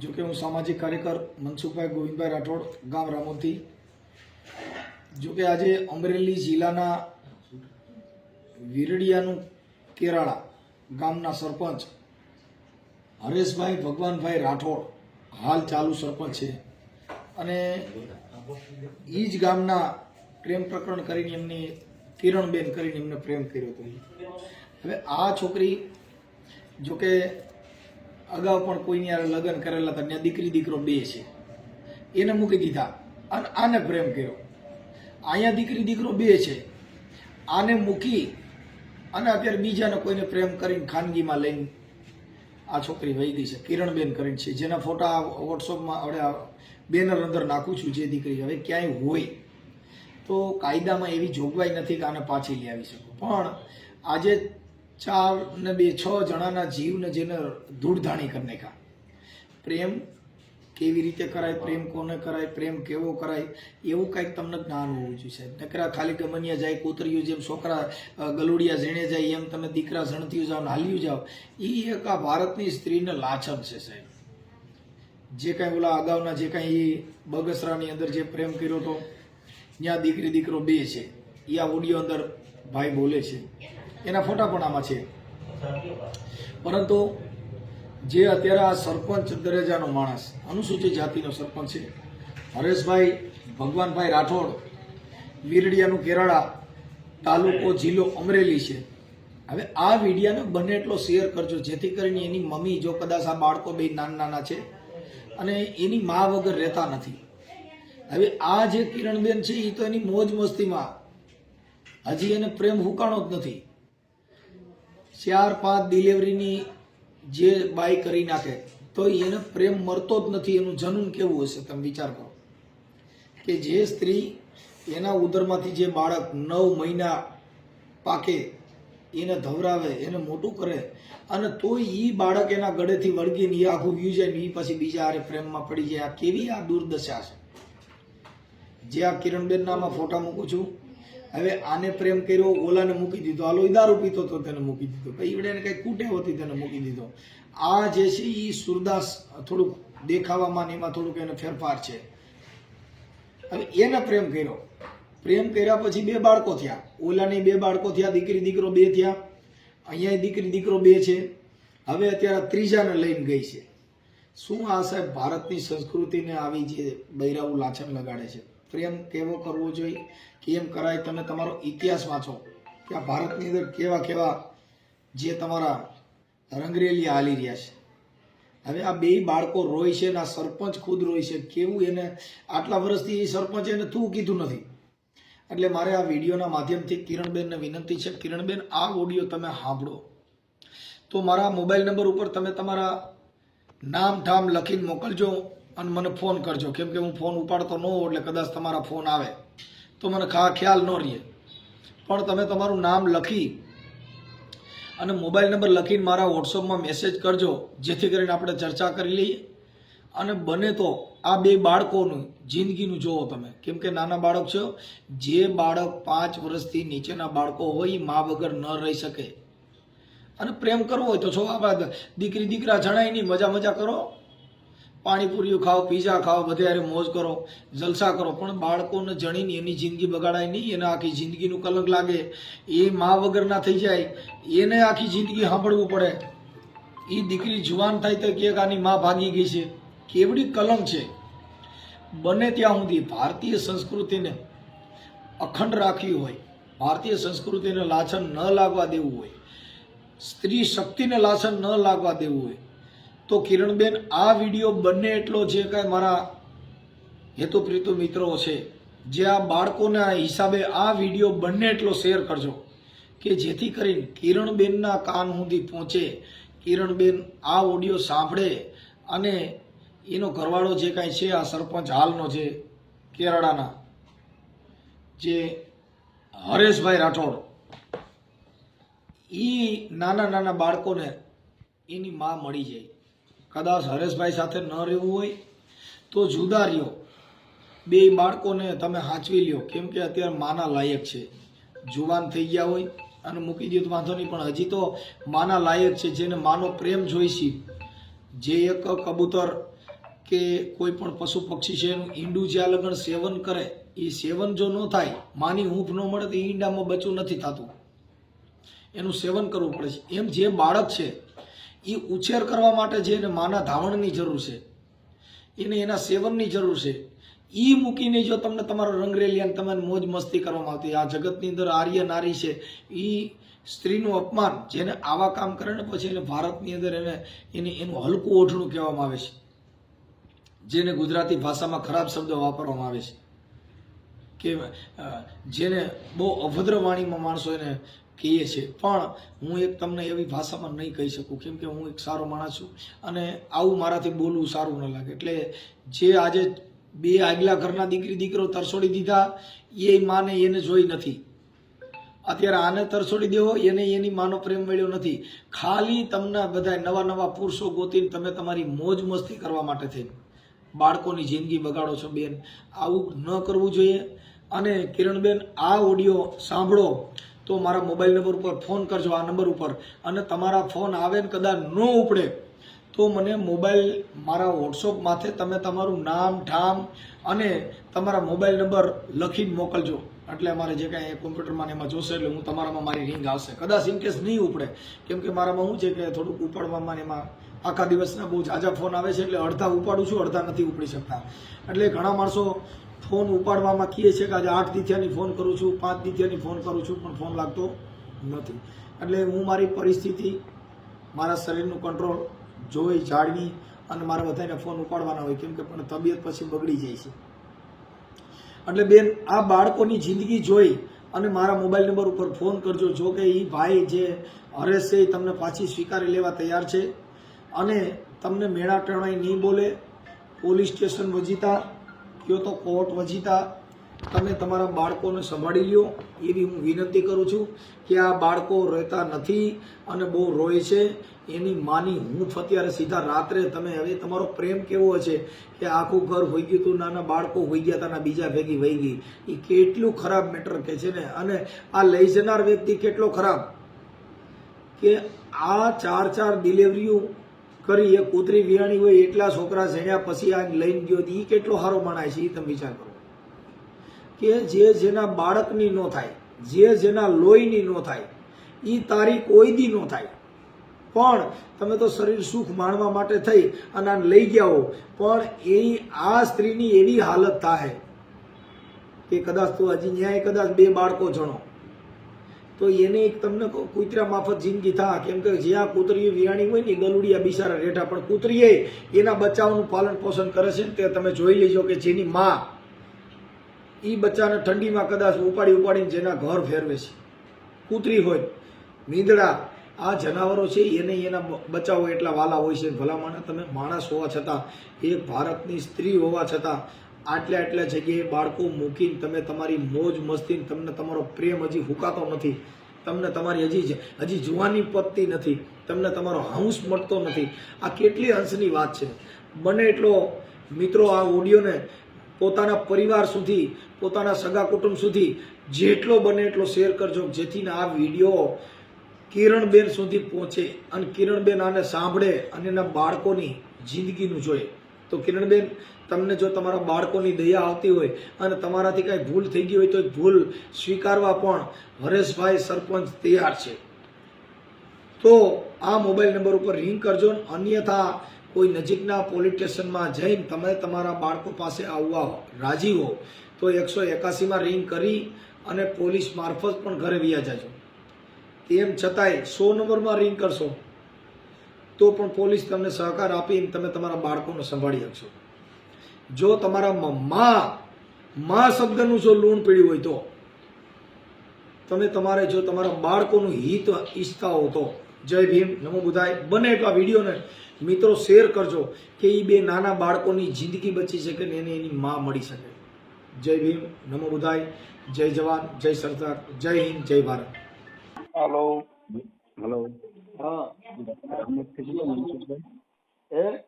જો કે હું સામાજિક કાર્યકર મનસુખભાઈ ગોવિંદભાઈ રાઠોડ, ગામ રામોદથી જો કે આજે અમરેલી જિલ્લાના વિરડિયાનું કેરાળા ગામના સરપંચ હરેશભાઈ ભગવાનભાઈ રાઠોડ હાલ ચાલુ સરપંચ છે. અને એ જ ગામના પ્રેમ પ્રકરણ કરીને એમની કિરણબેન કરીને એમને પ્રેમ કર્યો હતો. હવે આ છોકરી જો કે અગાઉ પણ કોઈની હારે લગ્ન કરેલા હતા, ત્યાં દીકરી દીકરો બે છે. એને મૂકી દીધા અને આને પ્રેમ કર્યો. અહીંયા દીકરી દીકરો બે છે. આને મૂકી અને અત્યારે બીજાને કોઈને પ્રેમ કરીને ખાનગીમાં લઈને આ છોકરી વહી ગઈ છે, કિરણબેન કરીને છે. જેના ફોટા વોટ્સઅપમાં આપણે બેનર અંદર નાખું છું જે દીકરી હવે ક્યાંય હોય. તો કાયદામાં એવી જોગવાઈ નથી કે આને પાછી લઈ આવી શકો. પણ આજે ચાર ને બે, છ જણાના જીવને જેને ધૂળધાણી કરી નાખ્યા. પ્રેમ કેવી રીતે કરાય, પ્રેમ કોને કરાય, પ્રેમ કેવો કરાય, એવું કાંઈક તમને જ્ઞાન હોવું જોઈએ સાહેબ. નકરા ખાલી ગમનિયા જાય કોતરીયું જેમ છોકરા ગલુડિયા ઝીણે જાય, એમ તમે દીકરા ઝણતી જાઓ હાલ્યું જાઓ એ એક આ ભારતની સ્ત્રીને લાછન છે સાહેબ. જે કાંઈ ઓલા અગાઉના જે કાંઈ એ બગસરાની અંદર જે પ્રેમ કર્યો હતો ત્યાં દીકરી દીકરો બે છે. એ આ ઓડિયો અંદર ભાઈ બોલે છે. એના ફોટા પણ આમાં છે. પરંતુ જે અત્યારે આ સરપંચ દરજ્જાનો માણસ, અનુસૂચિત જાતિનો સરપંચ છે, હરેશભાઈ ભગવાનભાઈ રાઠોડ, વીરડિયાનું કેરાળા તાલુકો જિલ્લો અમરેલી છે. હવે આ વિડીયાને બને એટલો શેર કરજો, જેથી કરીને એની મમ્મી જો કદાચ આ બાળકો બે નાના નાના છે અને એની મા વગર રહેતા નથી. હવે આ જે કિરણબેન છે એ તો એની મોજ મસ્તીમાં. હજી એને પ્રેમ હુકાણો જ નથી. ચાર પાંચ ડિલિવરીની જે બાય કરી નાખે, તો એને પ્રેમ મળતો જ નથી. એનું જનુન કેવું હશે તમે વિચાર કરો? કે જે સ્ત્રી એના ઉદરમાંથી જે બાળક નવ મહિના પાકે, એને ધવરાવે, એને મોટું કરે, અને તોય એ બાળક એના ગળેથી વળગીને એ આખું વ્યૂ જાય ને એ પછી બીજા હારે પ્રેમમાં પડી જાય. આ કેવી આ દુર્દશા છે? જે આ કિરણબેનના આમાં ફોટા મૂકું છું. હવે આને પ્રેમ કર્યો, ઓલાને મૂકી દીધો આલો દારૂ પીતો તો તેને મૂકી દીધો. પછી ઈવડે એને કઈ કૂટે હોતી તેને મૂકી દીધો. આ જે છે એ સુરદાસ થોડુંક દેખાવામાં એમાં થોડુંક એને ફેરફાર છે. હવે એને પ્રેમ કર્યો. પ્રેમ કર્યા પછી બે બાળકો થયા. ઓલાની બે બાળકો થયા, દીકરી, દીકરો બે થયા. અહીંયા દીકરી, દીકરો બે છે. હવે અત્યારે ત્રીજાને લઈને ગઈ છે. શું આ સાહેબ ભારતની સંસ્કૃતિને આવી જે બૈરાવું લાછન લગાડે છે? પ્રેમ કેવો કરવો જોઈએ? કેમ કરાય? તમે તમારો ઇતિહાસ વાંચો કે આ ભારતની અંદર કેવા કેવા જે તમારા રંગરેલી હાલી રહ્યા છે. હવે આ બે બાળકો રોય છે ને આ સરપંચ ખુદ રોય છે. કેવું એને આટલા વર્ષથી એ સરપંચ એને તું કીધું નથી. એટલે મારે આ વિડીયોના માધ્યમથી કિરણબેનને વિનંતી છે. કિરણબેન, આ ઓડિયો તમે સાંભળો. તો મારા મોબાઈલ નંબર ઉપર તમે તમારા નામ ઠામ લખીને મોકલજો. અને મને ફોન કરજો. કેમ કે હું ફોન ઉપાડતો ન હોઉં એટલે કદાચ તમારા ફોન આવે. તો મને ખા, ખ્યાલ ન રહે. પણ તમે તમારું નામ લખી અને મોબાઈલ નંબર લખીને મારા વોટ્સઅપમાં મેસેજ કરજો, જેથી કરીને આપણે ચર્ચા કરી લઈએ. અને બને તો આ બે બાળકોનું જિંદગીનું જુઓ તમે. કેમ કે નાના બાળક છો. જે બાળક પાંચ વર્ષથી નીચેના બાળકો હોય એ મા વગર ન રહી શકે. અને પ્રેમ કરવો હોય તો છો, આપણા દીકરી દીકરા જણાય નહીં મજા મજા કરો. પાણીપુરીઓ ખાઓ, પીઝા ખાઓ બધે મોજ કરો, જલસા કરો. પણ બાળકોને જણીને એની જિંદગી બગાડાય નહીં, એને આખી જિંદગીનું કલંક લાગે. એ મા વગરના થઈ જાય, એને આખી જિંદગી સાંભળવું પડે. એ દીકરી જુવાન થાય તો કે આની મા ભાગી ગઈ છે. કેવડી કલંક છે. બને ત્યાં સુધી ભારતીય સંસ્કૃતિને અખંડ રાખવી હોય, ભારતીય સંસ્કૃતિને લાછન ન લાગવા દેવું હોય, સ્ત્રી શક્તિને લાછન ન લાગવા દેવું હોય તો કિરણબેન, આ વીડિયો બંને એટલો જે કાંઈ મારા હેતુપ્રીતુ મિત્રો છે, જે આ બાળકોના હિસાબે આ વીડિયો બંને એટલો શેર કરજો. કે જેથી કરીને કિરણબેનના કાન સુધી પહોંચે, કિરણબેન આ ઓડિયો સાંભળે અને એનો ઘરવાળો જે કાંઈ છે, આ સરપંચ હાલનો છે કેરળાના, જે હરેશભાઈ રાઠોડ એ નાના નાના બાળકોને એની માં મળી જાય. કદાચ હરેશભાઈ સાથે ન રહેવું હોય તો જુદા રહ્યો. બે બાળકોને તમે સાચવી લ્યો. કેમ કે અત્યારે માના લાયક છે. જુવાન થઈ ગયા હોય અને મૂકી દો તો વાંધો નહીં, પણ હજી તો માના લાયક છે, જેને માનો પ્રેમ જોઈશી. જે એક કબૂતર કે કોઈ પણ પશુ પક્ષી છે, એનું ઈંડું જ્યાં લગ્ન સેવન કરે, એ સેવન જો ન થાય, માની હૂંફ ન મળે તો એ ઈંડામાં બચું નથી થતું. એનું સેવન કરવું પડે છે. એમ જે બાળક છે એ ઉછેર કરવા માટે જે એને માના ધાવણની જરૂર છે, એને એના સેવનની જરૂર છે એ મૂકીને જો તમને તમારો રંગરેલી અને તમારે મોજ મસ્તી કરવામાં આવતી આ જગતની અંદર આર્ય નારી છે એ સ્ત્રીનું અપમાન જેને આવા કામ કરે ને પછી એને ભારતની અંદર એને એને એનું હલકું ઓઢણું કહેવામાં આવે છે, જેને ગુજરાતી ભાષામાં ખરાબ શબ્દ વાપરવામાં આવે છે, કે જેને બહુ અભદ્ર વાણીમાં માણસો એને કહીએ છે પણ હું એક તમને એવી ભાષામાં નહીં કહી શકું, કેમ કે હું એક સારો માણસ છું અને આવું મારાથી બોલવું સારું ન લાગે. એટલે જે આજે બે આગલા ઘરના દીકરી, દીકરો તરસોડી દીધા, એ માને એને જોઈ નથી. અત્યારે આને તરસોડી દેવો, એને એની માનો પ્રેમ મળ્યો નથી. ખાલી તમને બધા નવા નવા પુરુષો ગોતીને તમે તમારી મોજ મસ્તી કરવા માટે થઈને બાળકોની જિંદગી બગાડો છો બેન. આવું ન કરવું જોઈએ. અને કિરણબેન, આ ઓડિયો સાંભળો. તો મારા મોબાઈલ નંબર ઉપર ફોન કરજો, આ નંબર ઉપર. અને તમારા ફોન આવે ને કદાચ ન ઉપડે, તો મને મોબાઈલ મારા વોટ્સઅપ માથે તમે તમારું નામ ઠામ અને તમારા મોબાઈલ નંબર લખીને મોકલજો. એટલે અમારે જે કાંઈ કોમ્પ્યુટરમાં એમાં જોશે, એટલે હું તમારામાં મારી રિંગ આવશે. કદાચ ઇન કેસ નહીં ઉપડે. કેમ કે મારામાં શું છે કે થોડુંક ઉપાડવામાં એમાં આખા દિવસના બહુ ઝાઝા ફોન આવે છે, એટલે અડધા ઉપાડું છું, અડધા નથી ઉપડી શકતા. એટલે ઘણા માણસો ફોન ઉપાડવામાં કહે છે કે આજે આઠ દિથિયાની ફોન કરું છું, પાંચ દિથિયાની ફોન કરું છું, પણ ફોન લાગતો નથી. એટલે હું મારી પરિસ્થિતિ, મારા શરીરનું કંટ્રોલ જોઈ, જાળવી અને મારે બધાને ફોન ઉપાડવાના હોય, કેમ કે પણ તબિયત પછી બગડી જાય છે. એટલે બેન, આ બાળકોની જિંદગી જોઈ અને મારા મોબાઈલ નંબર ઉપર ફોન કરજો. જો કે એ ભાઈ જે હરેશ છે એ તમને પાછી સ્વીકારી લેવા તૈયાર છે અને તમને મેળા ટણાઈ નહીં બોલે, પોલીસ સ્ટેશન વજીતા કયો તો કોર્ટ વજીતા તમે તમારા બાળકોને સંભાળી લ્યો એવી હું વિનંતી કરું છું કે આ બાળકો રહેતા નથી અને બહુ રોય છે. એની માની હૂંફ અત્યારે સીધા રાત્રે તમે હવે તમારો પ્રેમ કેવો છે કે આખું ઘર હોઈ ગયું હતું નાના બાળકો હોઈ ગયા હતા બીજા ભેગી વહી ગઈ. એ કેટલું ખરાબ મેટર કે છે ને? અને આ લઈ જનાર વ્યક્તિ કેટલો ખરાબ? કે આ ચાર ચાર ડિલિવરીઓ કરી એ કૂતરી વિયાણી હોય એટલા છોકરા જણ્યા પછી આ લઈને ગયો એ કેટલો સારો મણાય છે એ તમે વિચાર કરો. કે જે જેના બાળકની ન થાય, જે જેના લોહીની ન થાય એ તારી કોઈ દી ન થાય. પણ તમે તો શરીર સુખ માણવા માટે થઈ અને આને લઈ ગયા હો, પણ એ આ સ્ત્રીની એવી હાલત થાય કે કદાચ તો હજી ન્યાય, કદાચ બે બાળકો જણો. તો એને એક તમને કૂતરા માફત જિંદગી થા કેમ કે જ્યાં કૂતરીઓ વિયાણી હોય ને, એ ગલુડિયા બિચારા રેઠા, પણ કૂતરીએ એના બચ્ચાઓનું પાલન પોષણ કરે છે તે તમે જોઈ લેજો કે જેની માં એ બચ્ચાને ઠંડીમાં કદાચ ઉપાડી ઉપાડીને જેના ઘર ફેરવે છે. કૂતરી હોય, મીંદડા, આ જનાવરો છે, એને એના બચાવો એટલા વાલા હોય છે. ભલામણ, તમે માણસ હોવા છતાં, એક ભારતની સ્ત્રી હોવા છતાં આટલા આટલા જગ્યાએ બાળકો મૂકીને તમે તમારી મોજ મસ્તી તમને તમારો પ્રેમ હજી હુકાતો નથી. તમને તમારી હજી હજી જુવાની પતતી નથી. તમને તમારો હાઉસ મળતો નથી. આ કેટલી અંશની વાત છે. બને એટલો મિત્રો આ ઓડિયોને પોતાના પરિવાર સુધી, પોતાના સગા કુટુંબ સુધી જેટલો બને એટલો શેર કરજો જેથી આ વીડિયો કિરણબેન સુધી પહોંચે અને કિરણબેન આને સાંભળે અને એના બાળકોની જિંદગીનું જોઈએ તો કિરણબેન તમને જો તમારા બાળકોની દયા આવતી હોય અને તમારાથી કાંઈ ભૂલ થઈ ગઈ હોય તો ભૂલ સ્વીકારવા પણ હરેશભાઈ સરપંચ તૈયાર છે. તો આ મોબાઈલ નંબર ઉપર રિંગ કરજો અન્યથા કોઈ નજીકના પોલીસ સ્ટેશનમાં જઈને તમે તમારા બાળકો પાસે આવવા રાજી હો. તો એકસો એકાસીમાં રિંગ કરી અને પોલીસ મારફત પણ ઘરે વ્યા જાજો. તેમ છતાંય સો નંબરમાં રિંગ કરશો તો પણ પોલીસ તમને સહકાર આપીને તમે તમારા બાળકોને સંભાળી શકશો. જો તમારા મ- માં શબ્દનું જો લૂણ પીડ્યું હોય તો? તમે તમારે જો તમારા બાળકોનું હિત ઈચ્છતા હો તો. જય ભીમ નમો બુધાય. બને એટલા વિડીયોને મિત્રો શેર કરજો કે એ બે નાના બાળકોની જિંદગી બચી શકે ને એને એની માં મળી શકે. જય ભીમ નમો બુધાય. જય જવાન જય સરદાર. જય હિન્દ જય ભારત. હેલો હેલો હા. એ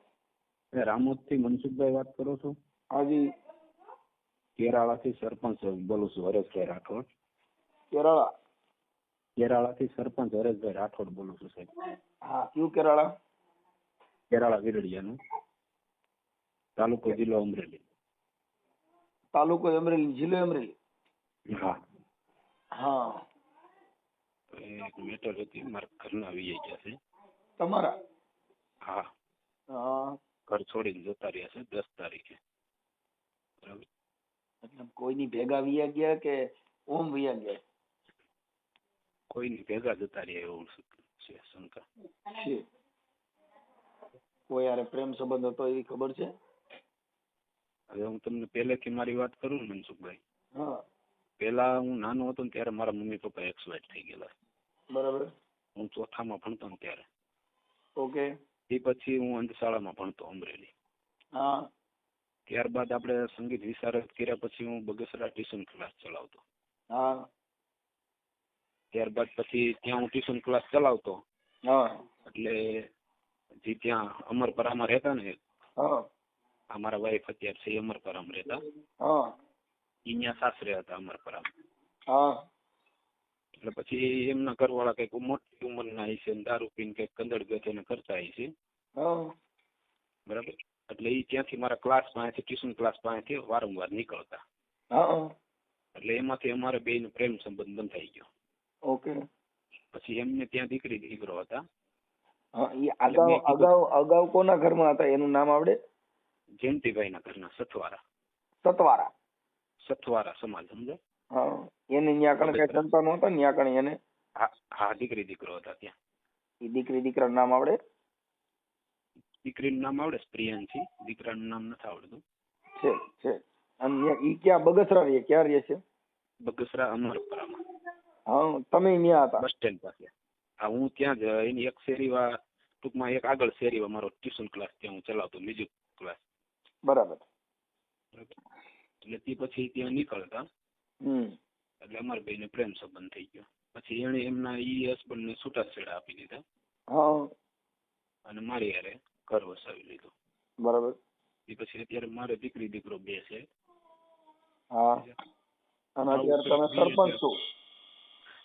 એ રામોદથી મનસુખભાઈ વાત કરો છો? હાજી. કેરાળાથી સરપંચ બોલું છું હરેશભાઈ રાઠોડ. કેરાળા? કેરાળાથી સરપંચ હરેશભાઈ રાઠોડ બોલું છું સાહેબ. હા કયું કેરાળા? કેરાળા વિરડિયાનું. તાલુકો જિલ્લો અમરેલી. તાલુકો અમરેલી જિલ્લો અમરેલી? હા. હા. એક મેટર હતી મારા ઘરના વીએ ગયા છે. તમારા? હા. હા. ઘર છોડીને જતા રહ્યા છે દસ તારીખે. બરાબર? મતલબ કોઈની ભેગા વિયા ગયા કે ઓમ વિયા ગયા? કોઈની ભેગા જતા રહ્યા એવું છે શંકા. છે. કોઈ યારે પ્રેમ સંબંધ હતો એવી ખબર છે? હવે હું તમને પહેલેથી મારી વાત કરું ને મનસુખભાઈ. હા. પહેલા હું નાનો હતો ને ત્યારે મારા મમ્મી પપ્પા એક્સપાયર થઈ ગયેલા. બરાબર. હું ચોથામાં ભણતો ને ત્યારે. ઓકે. એ પછી હું અંધશાળામાં ભણતો અમરેલી. હા. ત્યારબાદ આપણે સંગીત વિશારદ કર્યા પછી હું બગસરા ટ્યુશન ક્લાસ ચલાવતો. હા. ત્યારબાદ પછી ત્યાં હું ટ્યુશન ક્લાસ ચલાવતો. હા. એટલે જે ત્યાં અમરપરામાં રહેતા ને હા. અમારા વાઈફ અત્યારે છે અમરપરામાં રહેતા. હા. ઈ ત્યાં સાસરે હતા અમરપરામાં. હા. એટલે પછી એમના ઘરવાળા કંઈક મોટી ઉંમરના હશે ને દારૂ પીને કંઈક કંદડ ગથેને કરતા હશે. બરાબર? એટલે ઈ ત્યાંથી મારા ક્લાસ પાસેથી ટ્યુશન ક્લાસ પાસેથી વારંવાર નીકળતા. એટલે એમાંથી અમારે બેયનો પ્રેમ સંબંધ બંધાઈ ગયો. ઓકે. પછી એમને ત્યાં દીકરી દીકરો હતા. અગાઉ અગાઉ અગાઉ કોના ઘરમાં હતા? એનું નામ આવડે? જયંતિભાઈના ઘરના સથવારા. સતવારા સથવારા સમાજ સમજો હા. એને ન્યા કણે કઈ સંતાનો હતા ન્યા કણે એને? હા હા દીકરી દીકરો હતા ત્યાં. એ દીકરી દીકરાનું નામ આવડે? દીકરીનું નામ આવડે? પ્રિયાંશી દીકરાનું નામ નથી આવડતું. છે છે. અને ઈ ક્યાં બગસરા રહે ક્યાં રહે છે? બગસરા અમરપુરામાં. હા તમે ન્યા હતા? બસ સ્ટેન્ડ પાસે. હા હું ત્યાં જ એની એક શેરીવા ટૂંકમાં એક આગળ શેરીમાં મારો ટ્યુશન ક્લાસ ત્યાં હું ચલાવતો મ્યુઝિક ક્લાસ. બરાબર. એટલે તે પછી ત્યાં નીકળતા. હમ. એટલે અમારા બેને પ્રેમ સંબંધ થઈ ગયો. પછી એને એમના ઈ હસબન્ડને છૂટાછેડા આપી દીધા. હા. અને મારી હારે ઘર વસાવી લીધું. બરાબર. એ પછી અત્યારે મારે દીકરી દીકરો બે છે. હા. અને અત્યારે તમે સરપંચ છો.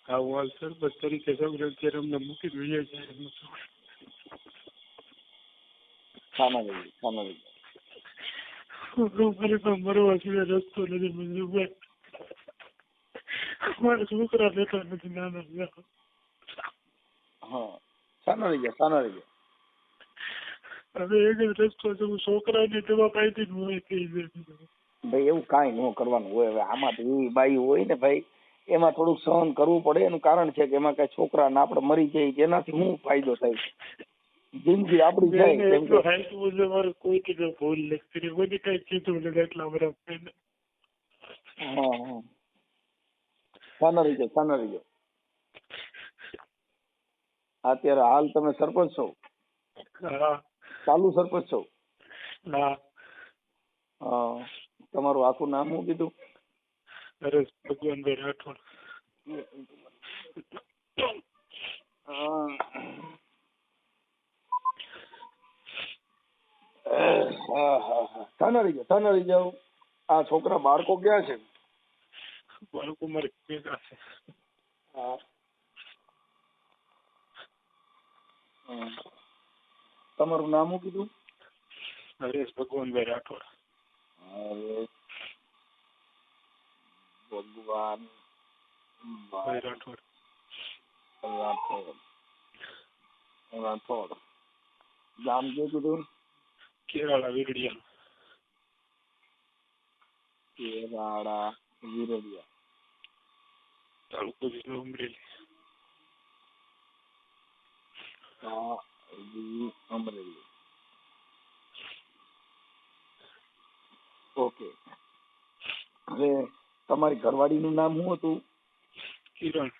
આ હું હાલ સરપંચ તરીકે સૌને અત્યારે અમને મૂકી દઈએ છે. સામે રહી સામે રહી મારે પણ મરવા સિવાય રસ્તો નથી મંજુભાઈ મારા છોકરા લેતા નથી નાના નાના. હા સામે રહી ગયા સામે રહી ગયા હવે એક જ રસ્તો છે હું છોકરાને દવા પાઈતી હું કહી ભાઈ એવું કાંઈ ન કરવાનું હોય હવે આમાં તો એવી બાઈ હોય ને ભાઈ એમાં થોડુંક સહન કરવું પડે એનું કારણ છે કે એમાં કઈ છોકરા ને આપણે મરી જાય એનાથી શું ફાયદો થાય જિંદગી આપડી જાય કેમ કે હેલ્થ મુજબ મારે કોઈ કીધું ભૂલ નથી બધી કઈ કીધું નથી એટલા બધા બેને. હા હા સાના રહી જાઓ અત્યારે હાલ તમે સરપંચ છો? ચાલુ સરપંચ છો? તમારું આખું નામ શું કીધું? ભગવાનભાઈ રાઠોડ. રહી જાઓ રહી જાઓ આ છોકરા બાળકો ક્યાં છે? મારે ભેગા છે તમારું નામ શું કીધું હરેશ ભગવાનભાઈ રાઠોડ ભગવાન રાઠોડ રાઠોડ રાઠોડ ગામ કયું કીધું કેરાળા વીરડિયા કેરાળા વિરડિયા તાલુકો જિલ્લો અમરેલી અમરેલી ઓકે હવે તમારી ઘરવાળીનું નામ શું હતું કિરણ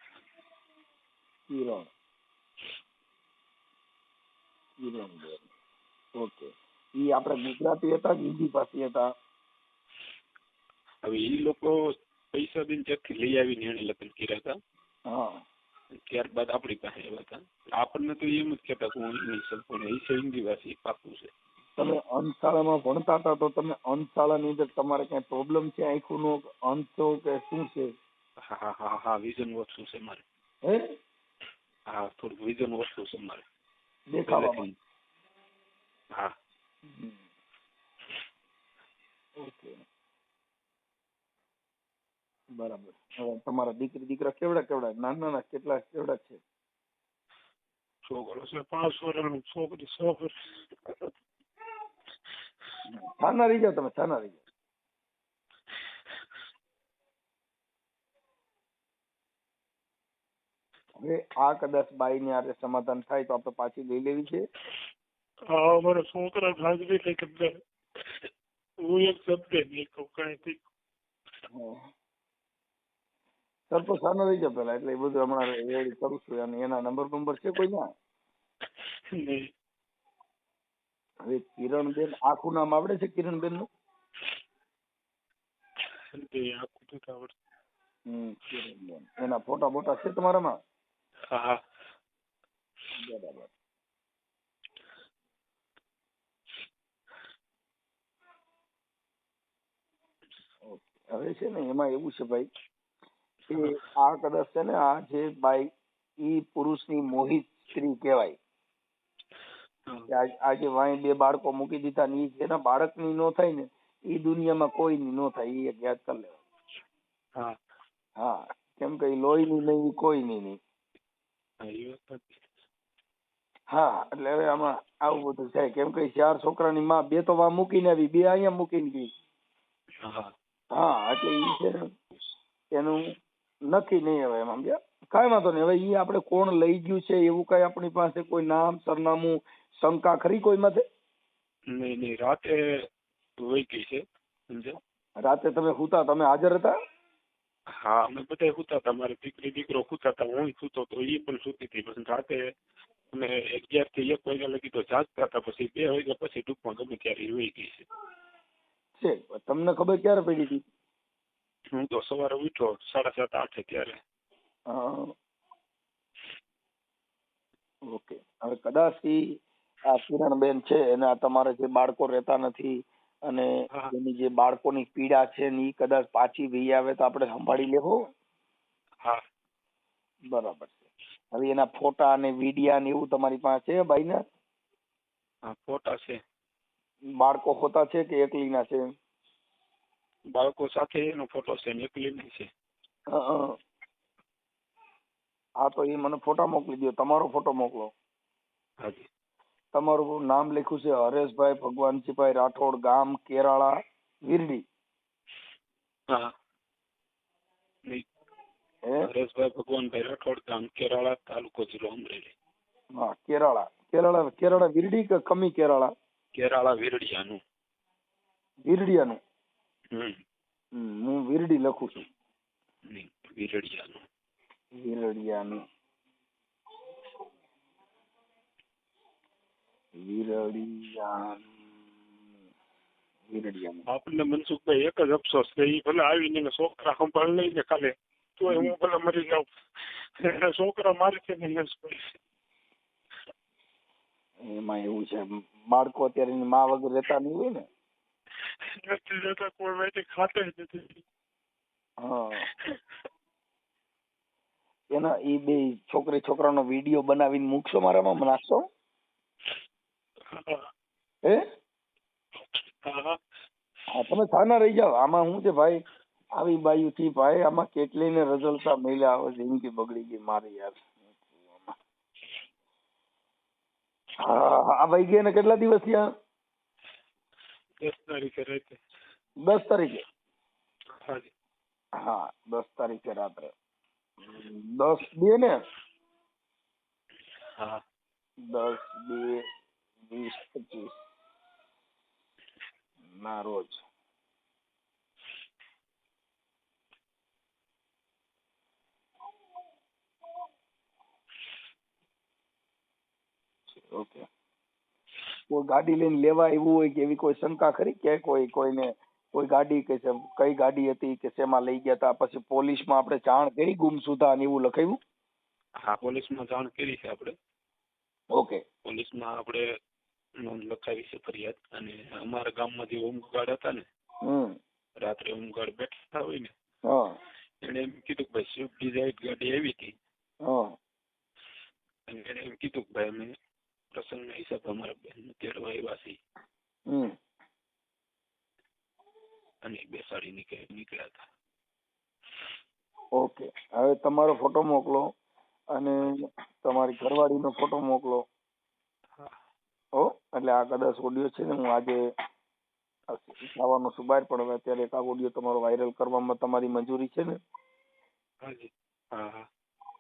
કિરણ કિરણ ઓકે ઈ આપણે ગુજરાતી હતા કે હિન્દી ભાષી હતા હવે એ લોકો પૈસા દઈને ત્યાંથી લઈ આવીને એને લગ્ન કર્યા હતા હા ત્યારબાદ આપણી પાસે આવ્યા હતા આપણને તો એમ જ કહેતા કે હું ઇંગ્લિશ છું પણ એ છે હિન્દી ભાષી પાકું છે તમે અંધશાળામાં ભણતા હતા તો તમે અંધશાળાની અંદર તમારે કઈ પ્રોબ્લેમ છે આંખોનો અંધ છો કે શું છે હા હા હા હા વિઝન ઓછું છે મારે હે હા થોડુંક વિઝન ઓછું છે મારે દેખાવામાં પહેલેથી. હા હમ. હવે તમારા દીકરી દીકરા કેવડા કેવડા? નાના નાના કેટલા કેવડા છે? છોકરો છે પાંચ વર્ષ છોકરી છ વર્ષ. થાના રહી જાઓ તમે થાના રહી જાઓ. હવે આ કદાચ બાઈ ને આરે સમાધાન થાય તો આપણે પાછી લઈ લેવી છે? હા છોકરા ભાગવી લઈ કે હું એક શબ્દ નહીં કહું. કાંઈ સરપંચ છાના રહી જાય પેલા એટલે એ બધું હમણાં રેડી કરું છું. અને એના નંબર નંબર છે કોઈ ના હવે કિરણબેન આખું નામ આવડે છે કિરણબેનનું આવડતું હમ કિરણબેન. એના ફોટા બોટા છે તમારામાં? હા. બરાબર. હવે છે ને એમાં એવું છે ભાઈ કે આ કદાચ છે ને આ જે બાઈ ઈ પુરુષની મોહિત સ્ત્રી કહેવાય. આ- આજે વાય બે બાળકો મૂકી દીધા ને ઈ જેના બાળકની નો થાય ને ઈ દુનિયામાં કોઈની નો થાય ઈ એક યાદ કરી લેવાય હા. કેમ કે લોહીની નહીં કોઈની નહીં હા એ એટલે હવે આમાં આવું બધું છે કેમ કે ચાર છોકરાની માં બે તો વા મૂકીને આવી બે અહીંયા મૂકીને ગઈ. હા. હા એટલે ઈ છે એનું નક્કી નહીં હવે એમાં સમજ્યા? કાંઈ વાંધો નહીં. હવે એ આપણે કોણ લઈ ગયું છે એવું કઈ આપણી પાસે કોઈ નામ સરનામું શંકા ખરી કોઈ માથે? નહીં નહીં. રાતે વહી ગઈ છે સમજ્યા? રાતે તમે હુતા તમે હાજર હતા? હા અમે બધા સૂતા હતા. મારી દીકરી દીકરો સૂતા હતા. હું સૂતો તો એ પણ સૂતી હતી. પછી રાતે અમે અગિયારથી એક વાગ્યા લગી તો જાગતા હતા. પછી બે વાગ્યા પછી ટૂંકમાં ગમે ત્યારે વહી ગઈ છે. છે તમને ખબર ક્યારે પડી હતી? હું તો સવારે ઉઠ્યો સાડા સાત આઠે ત્યારે. ઓકે હવે કદાચ આ કિરણબેન છે એના તમારે જે બાળકો રહેતા નથી અને એની જે બાળકોની પીડા છે ને એ કદાચ પાછી વી આવે તો આપણે સંભાળી લેવો? હા. બરાબર છે. હવે એના ફોટા અને વિડિયા ને એવું તમારી પાસે છે ભાઈના? હા ફોટા છે. બાળકો હોતા છે કે એકલીના છે? બાળકો સાથે એનો ફોટો છે. એકલી છે. હા તો એ મને ફોટા મોકલી દો તમારો ફોટો મોકલો. હાજી. તમારું નામ લખ્યું છે હરેશભાઈ ભગવાનજીભાઈ રાઠોડ ગામ કેરાળા વિરડી. હા. હરેશભાઈ ભગવાનભાઈ રાઠોડ ગામ કેરાળા તાલુકો જિલ્લો અમરેલી. હા કેરાળા. કેરાળા કેરાળા વીરડી કે કમી કેરાળા? કેરાળા વિરડિયાનું. વિરડિયાનું. હું વીરડી લખું છું વીરડિયાનું વીરડિયાનું વીરડિયાનું વીરડિયાનું આપણને મનસુખભાઈ એક જ અફસોસ કે એ ભલે આવીને એને છોકરા સંભાળ લઈને કાલે તોય હું ભલે મરી જાઉં એને છોકરા મારે છે ને. એમાં એવું છે બાળકો અત્યારે એની મા વગર રહેતા નહીં હોય ને નથી જતા કોઈ માટે ખાતે જ નથી એના એ બે છોકરી છોકરાનો વીડિયો બનાવીને મૂકશો મારામાં નાખશો હે. હા? હા. તમે થાના રહી જાઓ. આમાં શું છે ભાઈ? આવી બાયુ થી ભાઈ આમાં કેટલી ને રઝલતા મહિલા આવે જિંદગી બગડી ગઈ મારી યાર. હા આ ભાઈ ગયા ને કેટલા દિવસ થયા? દસ તારીખે રાતે દસ તારીખે? હા દસ તારીખે રાત્રે. દસ બે ને? હા. દસ બે વીસ પચીસ. ના રોજ. ઓકે. કોઈ ગાડી લઈને લેવા આવ્યું હોય કે એવી કોઈ શંકા ખરી? કે કોઈ કોઈને કોઈ ગાડી કે છે કઈ ગાડી હતી કે શેમાં લઈ ગયા હતા પછી પોલીસમાં આપણે જાણ કરી ગુમસુદા ને એવું લખાયું? હા પોલીસમાં જાણ કરી છે આપણે. ઓકે. પોલીસમાં આપણે નોંધ લખાવી છે ફરિયાદ. અને અમારા ગામમાં જે હોમગાર્ડ હતા ને હમ. રાત્રે હોમગાર્ડ બેઠા હોય ને હા. એને એમ કીધું કે ભાઈ સ્વિફ્ટ ડિઝાયર ગાડી આવી હતી. હા. અને એને એમ કીધું ભાઈ અમે પ્રસંગના હિસાબે અમારા બહેનને તેડવા આવ્યા અને બેસાડી નીકળે નીકળ્યા હતા. ઓકે. હવે તમારો ફોટો મોકલો અને તમારી ઘરવાળીનો ફોટો મોકલો. હા. એટલે આ કદાચ ઓડિયો છે ને હું આજે આવવાનો છું બહાર પણ હવે અત્યારે એક આ ઓડિયો તમારો વાયરલ કરવામાં તમારી મંજૂરી છે ને?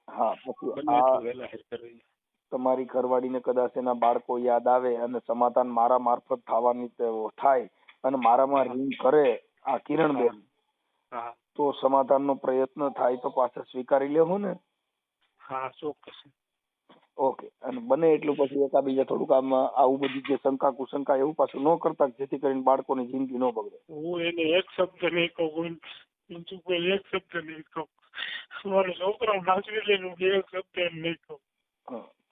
હા પછી આ તમારી ઘરવાળીને કદાચ એના બાળકો યાદ આવે અને સમાધાન મારા મારફત થવાની થાય અને મારામાં રિંગ કરે આ કિરણબેન તો સમાધાનનો પ્રયત્ન થાય તો પાછા સ્વીકારી લેવું ને? હા ચોક્કસ. ઓકે અને બને એટલું પછી એકાબીજા થોડુંક આમ આવું બધી જે શંકા કુશંકા એવું પાછું ન કરતા જેથી કરીને બાળકોની જિંદગી ન બગડે. હું એને એક શબ્દ નહીં કહું મનસુખભાઈ એક શબ્દ નહીં કહું. મારો છોકરો નાચવી લઈને એક શબ્દ નહીં કહું.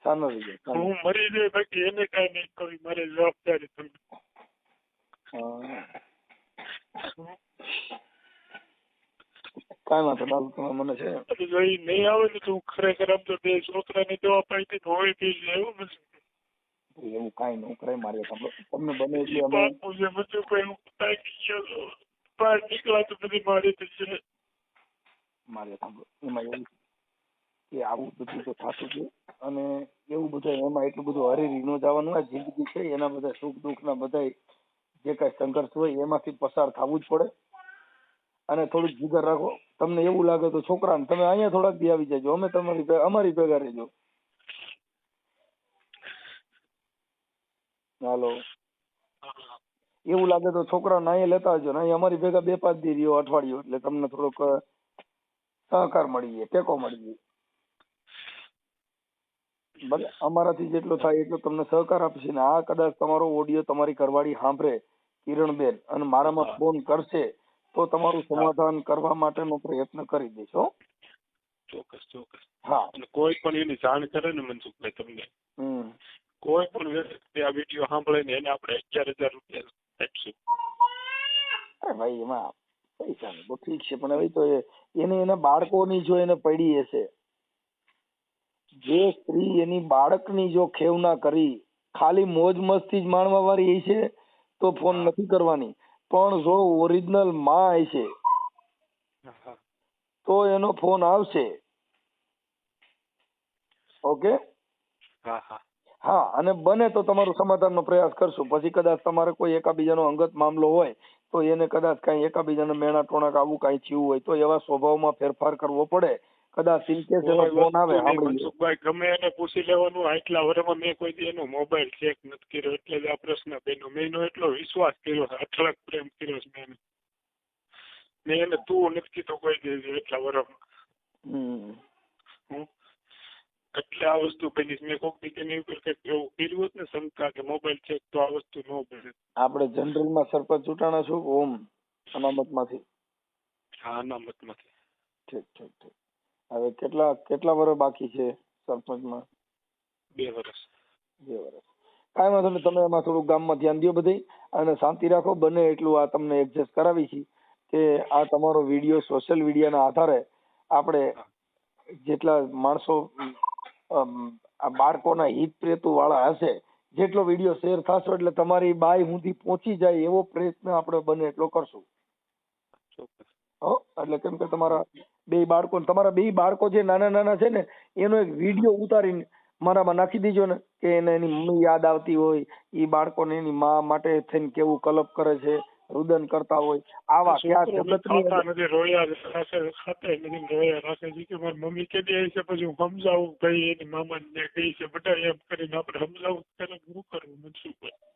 જાય હું મરી જાય બાકી એને કઈ નહીં કરી મારી જવાબદારી તમે. કાંઈ વાંધો બાબુ તમે મને છે. અને જો ઈ નહીં આવે ને તો હું ખરેખર આમ તો બે છોકરાની દવા પાઈતી તો હોય તે એવું નથી એવું કાંઈ ન કરાય મારે તમને તમને બને એટલે અમે બાપુ છે મનસુખભાઈ હું થાકી ગયો બહાર નીકળા તો બધી મારી તો છે. મારે એમાં એવું કે આવું બધું તો થતું છે અને એવું બધું એમાં એટલું બધું હરીરી ન જવાનું હોય, જિંદગી છે, એના બધા સુખ દુઃખના બધા જે કઈ સંઘર્ષ હોય, એમાંથી પસાર થવું જ પડે. અને થોડુંક જીગર રાખો. તમને એવું લાગે તો છોકરાને તમે અહીંયા થોડાક દી આવી જજો. અમે તમારી અમારી ભેગા રહેજો. હાલો. એવું લાગે તો છોકરાને અહીંયા લેતા આવજો ને અહીંયા અમારી ભેગા બે પાંચ દી રહ્યો અઠવાડિયું, એટલે તમને થોડોક સહકાર મળી જાય ટેકો મળી જાય ભલે અમારાથી જેટલો થાય એટલો તમને સહકાર આપશે ને આ કદાચ તમારો ઓડિયો તમારી ઘરવાળી સાંભળે કિરણબેન અને મારામાં ફોન કરશે તો તમારું સમાધાન કરવા માટેનો પ્રયત્ન કરી દઈશ હો. ચોક્કસ ચોક્કસ. હા. કોઈ પણ એની જાણ કરે ને મનસુખભાઈ તમને. કોઈ પણ વ્યક્તિ આ વીડિયો સાંભળે ને એને આપણે અગિયાર હજાર રૂપિયા આપશું. અરે ભાઈ એમાં પૈસા તો ઠીક છે પણ હવે તો એને એના બાળકોની જો એને પડી હશે જે સ્ત્રી એની બાળકની જો ખેવના કરી ખાલી મોજ મસ્તી જ માણવા વાળી હશે તો ફોન નથી કરવાની. પણ જો ઓરિજિનલમાં હા. તો એનો ફોન આવશે. ઓકે? હા અને બને તો તમારું સમાધાનનો પ્રયાસ કરશું. પછી કદાચ તમારે કોઈ એકાબીજાનો અંગત મામલો હોય તો એને કદાચ કાંઈ એકાબીજાને મેણા ટોણાક આવું કાંઈ થયું હોય તો એવા સ્વભાવમાં ફેરફાર કરવો પડે. કદાચ એનો ફોન આવે. મનસુખભાઈ ગમે એને પૂછી લેવાનું આટલા વર્ષમાં મેં કોઈ દી એનો મોબાઈલ ચેક નથી કર્યો એટલે જ આ પ્રશ્ન બેનો મેં એનો એટલો વિશ્વાસ કર્યો છે પ્રેમ કર્યો છે મેં મેં એને તું નથી કીધું કોઈ દી એટલા વર્ષમાં એટલે આ વસ્તુ પેલી. મેં કોક દી એની ઉપર કંઈક એવું કર્યું હોત ને શંકા કે મોબાઈલ ચેક તો આ વસ્તુ ન બને. આપણે જનરલમાં સરપંચ ચૂંટાણા છું ઓમ અનામતમાંથી. હા અનામતમાંથી. ઠીક ઠીક ઠીક. હવે કેટલા કેટલા વર્ષ બાકી છે સરપંચમાં? બે વર્ષ. બે વર્ષ. કાંઈ વાંધો નહીં તમે એમાં થોડું ગામમાં ધ્યાન દો બધે અને શાંતિ રાખો. બને એટલું આ તમને એડજસ્ટ કરાવી છે કે આ તમારો વીડિયો સોશિયલ મીડિયાના આધારે આપણે જેટલા માણસો બાળકોના હિત પ્રેતુ વાળા હશે જેટલો વીડિયો શેર થશે એટલે તમારી બાય સુધી પહોંચી જાય એવો પ્રયત્ન આપણે બને એટલો કરશું. એટલે કેમ કે તમારા બે બાળકો તમારા બે બાળકો જે નાના નાના છે ને એનો એક વીડિયો ઉતારીને મારામાં નાખી દીજો ને કે એને એની મમ્મી યાદ આવતી હોય એ બાળકોને એની મા માટે થઈને કેવું કલપ કરે છે રુદન કરતા હોય આવા ક્યાં જગત રોયા રાખે ખાતે નથી રોયા રાખે જી કે મારી મમ્મી કે દે છે પછી હું સમજાવું ભાઈ એની મામા ને કહી છે બટા એમ કરીને આપણે સમજાવું ત્યારે ગુરુ કરવું મનસુખભાઈ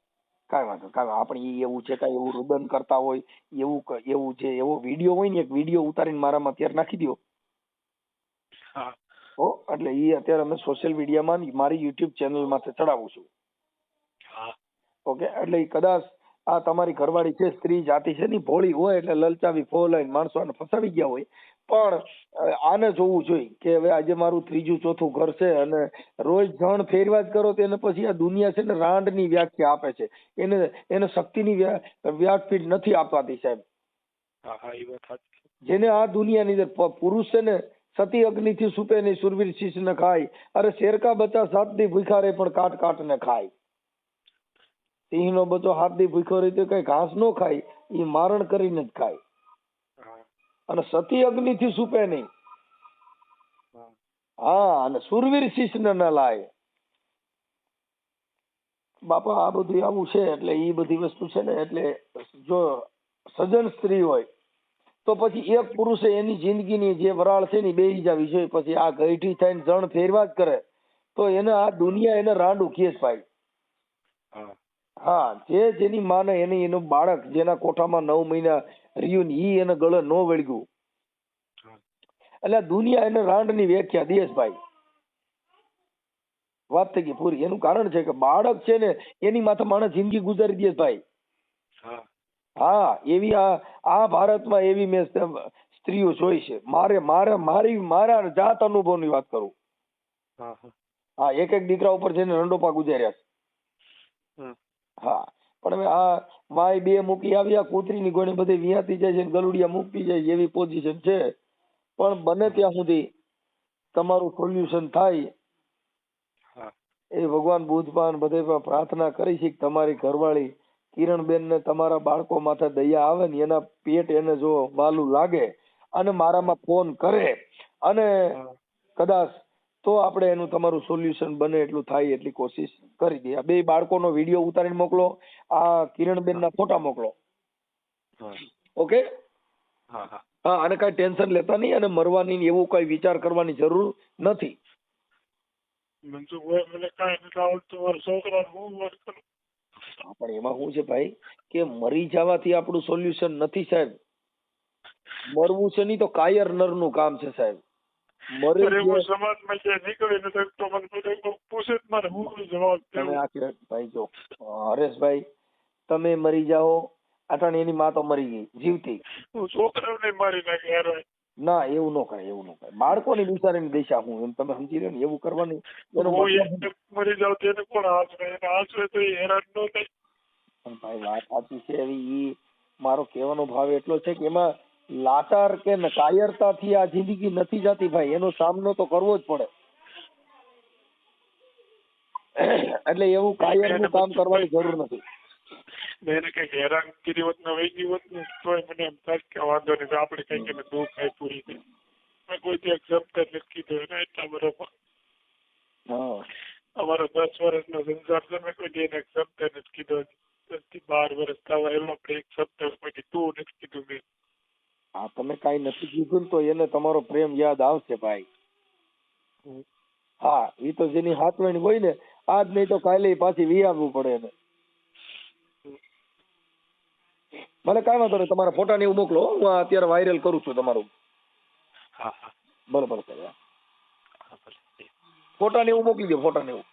કાંઈ વાંધો કાંઈ. આપણે એવું છે કાંઈ એવું રુદન કરતા હોય એવું એવું છે એવો વીડિયો હોય ને એક વીડિયો ઉતારીને મારામાં અત્યારે નાખી દો હા. હો એટલે એ અત્યારે અમે સોશિયલ મીડિયામાં મારી યુટ્યુબ ચેનલમાંથી ચડાવું છું. હા. ઓકે? એટલે એ કદાચ આ તમારી ઘરવાળી છે સ્ત્રી જાતિ છે ને ભોળી હોય એટલે લલચાવી ફોલાઈને માણસો આને ફસાવી ગયા હોય પણ આને જોવું જોઈએ કે હવે આજે મારું ત્રીજું ચોથું ઘર છે અને રોજ જણ ફેરવા જ કરો તો એને પછી આ દુનિયા છે ને રાંડની વ્યાખ્યા આપે છે. એને એને શક્તિની વ્યાખ્યા નથી આપવાતી સાહેબ. જેને આ દુનિયાની અંદર પુરુષ છે ને સતી અગ્નિથી સુપે નહીં સુરવીર શીશ ને ખાય. અરે શેરકા બચ્ચા સાત દી ભૂખા પણ કાટ કાટ ને ખાય. સિંહનો બચ્ચો હાથ દી ભૂખ્યો રહે તો કઈ ઘાસ નો ખાય. એ મારણ કરીને જ ખાય. અને સતી અગ્નિથી સુપે નહીં. હા. અને સુરવીર શિષ્ય ન લાય. બાપા આ બધું આવું છે એટલે એ બધી વસ્તુ છે ને એટલે જો સજન સ્ત્રી હોય તો પછી એક પુરુષે એની જિંદગીની જે વરાળ છે ને બે આવી જોઈએ. પછી આ ગઈઠી થઈને જણ ફેરવા જ કરે તો એને આ દુનિયા એને રાંડું ખેસ ભાઈ. હા. હા જે જેની માને એની એનું બાળક જેના કોઠામાં નવ મહિના રહ્યું ને ઈ એને ગળે ન વળગ્યું. એટલે દુનિયા એને રાંડની વ્યાખ્યા દેશભાઈ વાત થઈ ગઈ પૂરી. એનું કારણ છે કે બાળક છે ને એની માથે માણસ જિંદગી ગુજારી દે ભાઈ. હા. એવી આ આ ભારતમાં એવી મેં સ્ત્રીઓ જોઈ છે. મારે મારે મારી મારા જાત અનુભવની વાત કરું. હા એક એક દીકરા ઉપર જઈને રંડોપા ગુજાર્યા છે. હા. પણ હવે આ વાય બે મૂકી આવ્યા કૂતરીની ગોળી બધી વિયાતી જાય છે ને ગલુડિયા મૂકતી જાય છે એવી પોઝિશન છે. પણ બને ત્યાં સુધી તમારું સોલ્યુશન થાય. એ ભગવાન બુધવાન બધે પ્રાર્થના કરી છે કે તમારી ઘરવાળી કિરણબેન ને તમારા બાળકો માથે દયા આવે ને એના પેટ એને જો વાલું લાગે અને મારામાં ફોન કરે અને કદાચ તો આપણે એનું તમારું સોલ્યુશન બને એટલું થાય એટલી કોશિશ કરી દઈએ. આ બે બાળકોનો વીડિયો ઉતારીને મોકલો આ કિરણબેનના ફોટા મોકલો. ઓકે હા હા. હા અને કઈ ટેન્શન લેતા નહીં અને મરવાની એવું કઈ વિચાર કરવાની જરૂર નથી. પણ એમાં શું છે ભાઈ? કે મરી જવાથી આપણું સોલ્યુશન નથી સાહેબ. મરવું છે નહીં તો કાયર નરનું કામ છે સાહેબ. મરે હું સમાજમાં જે નીકળી નથી શકતો મને બધા પૂછે જ મારે હું જવાબ તમે દેવું? ભાઈ જો હરેશભાઈ તમે મરી જાઓ અટાણે એની માં તો મરી ગઈ જીવતી. હું છોકરાઓને મારી નાખી યાર ના એવું ન કરે એવું ન કરે બાળકોની બિચારીની દિશા હું એમ તમે સમજી રહ્યો ને એવું કરવાની મરી જાવ તેને કોણ એને તો હેરાન ન થાય. પણ ભાઈ વાત સાચી છે એવી ઈ મારો કહેવાનો ભાવ એટલો છે કે એમાં લાચાર કે કાયરતાથી આ જિંદગી નથી જતી ભાઈ એનો સામનો તો કરવો જ પડે. એટલે એવું કાયરનું કામ કરવાની જરૂર નથી. ને એને કંઈક હેરાનગીરી હોત ને વહી હોત ને તોય મને એમ થાય કે વાંધો નહીં તો આપણે કંઈક એને દુઃખ પૂરી થઈ મેં કોઈ દી એક શબ્દ નથી કીધો એને એટલા બરોબર. અમારો દસ વર્ષનો સંસાર છે મેં કોઈ દી એને એક શબ્દ નથી કીધો. દસથી બાર વર્ષ થવા એમાં આપણે એક શબ્દ કોઈ તું નથી કીધું મેં આ તમે કાંઈ નથી કીધું ને તો એને તમારો પ્રેમ યાદ આવશે ભાઈ. હા એ તો જેની હાથવણી હોય ને આજ નહીં તો કાલે પાછી વી આવવું પડે એને. ભલે કાંઈ વાંધો નહીં તમારા ફોટા ને એવું મોકલો હું. અત્યારે વાયરલ કરું છું તમારું. હા હા. બરોબર છે હા. ફોટા ને એવું મોકલી દો ફોટા ને એવું